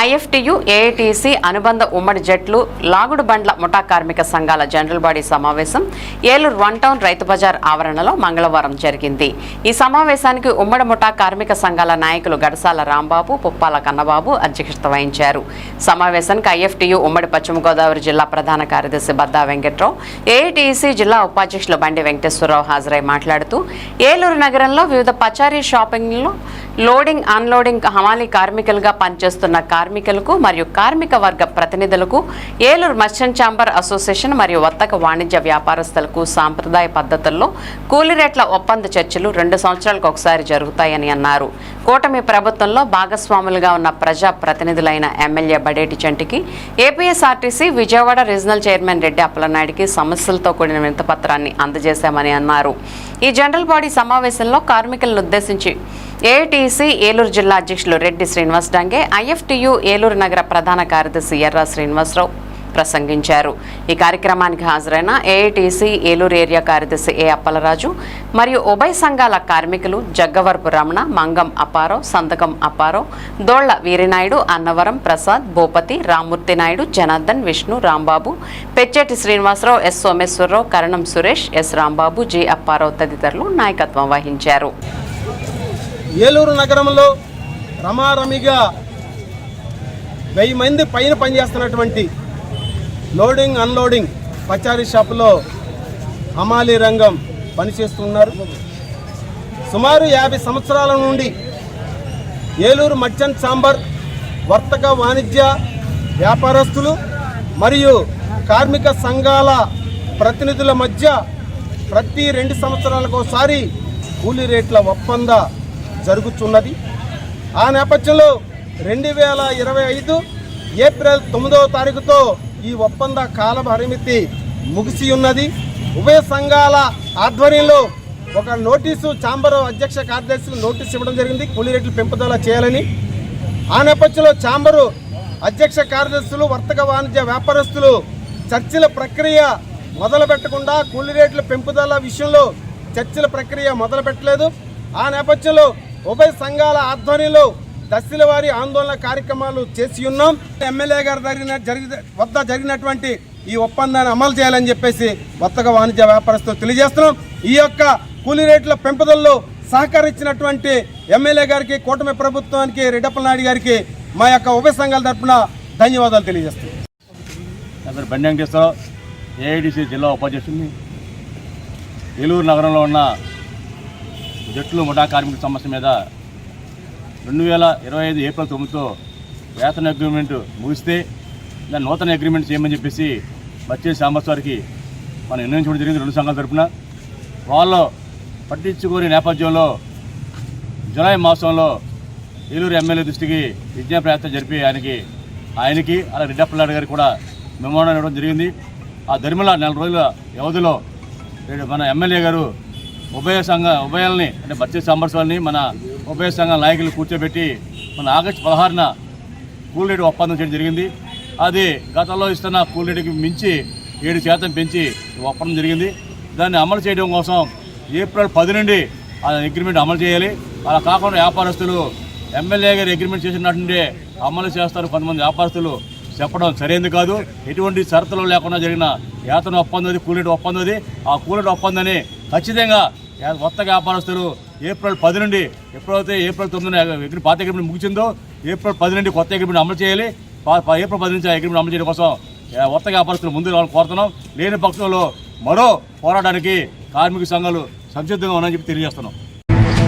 IFTU AITC అనుబంధ ఉమ్మడి జట్లు లాగుడు బండ్ల ముఠా కార్మిక సంఘాల జనరల్ బాడీ సమావేశం ఏలూరు వన్ టౌన్ రైతు బజార్ ఆవరణలో మంగళవారం జరిగింది. ఈ సమావేశానికి ఉమ్మడి ముఠా కార్మిక సంఘాల నాయకులు గడసాల రాంబాబు పుప్పాల కన్నబాబు అధ్యక్షత వహించారు. సమావేశానికి ఐఎఫ్టియు ఉమ్మడి పశ్చిమ గోదావరి జిల్లా ప్రధాన కార్యదర్శి బద్దా వెంకట్రావు ఏఐటీసీ జిల్లా ఉపాధ్యక్షులు బండి వెంకటేశ్వరరావు హాజరై మాట్లాడుతూ ఏలూరు నగరంలో వివిధ పచారీ షాపింగ్లో లోడింగ్ అన్లోడింగ్ హమాలీ కార్మికులుగా పనిచేస్తున్న కార్మికులకు మరియు కార్మిక వర్గ ప్రతినిధులకు ఏలూరు మర్చెంట్ ఛాంబర్ అసోసియేషన్ మరియు వర్తక వాణిజ్య వ్యాపారస్తులకు సాంప్రదాయ పద్ధతుల్లో కూలీ రేట్ల ఒప్పంద చర్చలు రెండు సంవత్సరాలకు ఒకసారి జరుగుతాయని అన్నారు. కూటమి ప్రభుత్వంలో భాగస్వాములుగా ఉన్న ప్రజా ప్రతినిధులైన MLA Badeti చంటికి APSRTC Vijayawada regional chairman Reddy అప్పలనాయుడికి సమస్యలతో కూడిన వింతపత్రాన్ని అందజేశామని అన్నారు. ఈ జనరల్ బాడీ సమావేశంలో కార్మికులను ఉద్దేశించి ఏటీసీ ఏలూరు జిల్లా అధ్యక్షులు రెడ్డి శ్రీనివాస్ డాంగే ఐఎఫ్టియు ఏలూరు నగర ప్రధాన కార్యదర్శి ఎర్ర శ్రీనివాసరావు ప్రసంగించారు. ఈ కార్యక్రమానికి హాజరైన ఏఐటీసీ ఏలూరు ఏరియా కార్యదర్శి ఏ అప్పలరాజు మరియు ఉభయ సంఘాల కార్మికులు జగ్గవరపు రమణ మంగం అప్పారావు సంతకం Apparao Dolla Veerinaidu Annavaram Prasad Bhupathi Ramurthy Naidu Janardhan Vishnu Rambabu Pecheti Srinivasarao S Someswararao Karanam Suresh S Rambabu G Apparao తదితరులు నాయకత్వం వహించారు. ఏలూరు నగరంలో రమారమిగా వెయ్యి మంది పైన పనిచేస్తున్నటువంటి లోడింగ్ అన్లోడింగ్ పచారీ షాపులో హమాలీ రంగం పనిచేస్తున్నారు. సుమారు యాభై సంవత్సరాల నుండి ఏలూరు మర్చెంట్ సాంబార్ వర్తక వాణిజ్య వ్యాపారస్తులు మరియు కార్మిక సంఘాల ప్రతినిధుల మధ్య ప్రతి రెండు సంవత్సరాలకు ఒకసారి కూలీ రేట్ల ఒప్పంద జరుగుతున్నది. ఆ నేపథ్యంలో రెండు వేల ఇరవై ఐదు ఏప్రిల్ తొమ్మిదవ తారీఖుతో ఈ ఒప్పంద కాల పరిమితి ముగిసి ఉన్నది ఉభయ సంఘాల ఆధ్వర్యంలో ఒక నోటీసు చాంబర్ అధ్యక్ష కార్యదర్శికి నోటీస్ ఇవ్వడం జరిగింది. కూలీ రేట్లు పెంపుదల చేయాలని. ఆ నేపథ్యంలో చాంబరు అధ్యక్ష కార్యదర్శులు వర్తక వాణిజ్య వ్యాపారస్తులు చర్చల ప్రక్రియ మొదలు పెట్టకుండా కూలీ రేట్ల పెంపుదల విషయంలో చర్చల ప్రక్రియ మొదలు పెట్టలేదు ఆ నేపథ్యంలో ఉభయ సంఘాల ఆధ్వర్యంలో దశల వారి ఆందోళన కార్యక్రమాలు చేసి ఉన్నాం. ఎమ్మెల్యే గారు జరిగిన జరిగి వద్ద జరిగినటువంటి ఈ ఒప్పందాన్ని అమలు చేయాలని చెప్పేసి వర్తక వాణిజ్య వ్యాపారస్తులు తెలియజేస్తున్నాం. ఈ యొక్క కూలీ రేట్ల పెంపుదలలో సహకరించినటువంటి ఎమ్మెల్యే గారికి కూటమి ప్రభుత్వానికి రెడ్డప్పల నాయుడు గారికి మా యొక్క ఉభయ సంఘాల తరపున ధన్యవాదాలు తెలియజేస్తున్నాం. బండి వెంకటేశ్వరరావు ఏఐడిసి జిల్లా ఉపాధ్యక్షుడిని. ఏలూరు నగరంలో ఉన్న జట్లు ముఠా కార్మికుల సమస్య మీద రెండు వేల ఇరవై ఐదు ఏప్రిల్ తొమ్మిదితో వేతన అగ్రిమెంట్ ముగిస్తే దాన్ని నూతన అగ్రిమెంట్ చేయమని చెప్పేసి వచ్చే సాంబస్వారికి మనం నిర్ణయించడం జరిగింది రెండు సంఘాల తరఫున వాళ్ళు పట్టించుకోని నేపథ్యంలో జూలై మాసంలో ఏలూరు ఎమ్మెల్యే దృష్టికి విజ్ఞాపయాత్ర జరిపి ఆయనకి ఆయనకి అలా రెడ్డప్పలాడు గారికి కూడా మెమోడం ఇవ్వడం జరిగింది. ఆ ధర్మల నెల రోజుల వ్యవధిలో మన ఎమ్మెల్యే గారు ఉభయ సంఘ ఉభయాలని అంటే బచ్చే సాంబర్స్ మన ఉభయ సంఘ నాయకులు కూర్చోబెట్టి మన ఆగస్టు పదహారున కూల్ రేటు ఒప్పందం చేయడం జరిగింది. అది గతంలో ఇస్తున్న కూల్ రేటుకి మించి ఏడు శాతం పెంచి ఒప్పందం జరిగింది. దాన్ని అమలు చేయడం కోసం ఏప్రిల్ పది నుండి ఆ అగ్రిమెంట్ అమలు చేయాలి. అలా కాకుండా వ్యాపారస్తులు ఎమ్మెల్యే గారు అగ్రిమెంట్ చేసినట్టుండే అమలు చేస్తారు కొంతమంది వ్యాపారస్తులు. చెప్పడం సరైనది కాదు. ఎటువంటి షరతులు లేకుండా జరిగిన యాతన ఒప్పందం కూలీటి ఒప్పందది ఆ కూలీటి ఒప్పందాన్ని ఖచ్చితంగా కొత్త వ్యాపారస్తులు ఏప్రిల్ పది నుండి ఎప్పుడైతే ఏప్రిల్ తొమ్మిది అగ్రి- పాత అగ్రిమెంట్ ముగిసిందో ఏప్రిల్ పది నుండి కొత్త అగ్రిమెంట్ అమలు చేయాలి. ఏప్రిల్ పది నుంచి అగ్రిమెంట్ అమలు చేయడం కోసం కొత్త వ్యాపారస్తులు ముందు రావాలని కోరుతున్నాం. లేని పక్షంలో మరో పోరాటానికి కార్మిక సంఘాలు సంసిద్ధంగా ఉన్నాయని చెప్పి తెలియజేస్తున్నాం.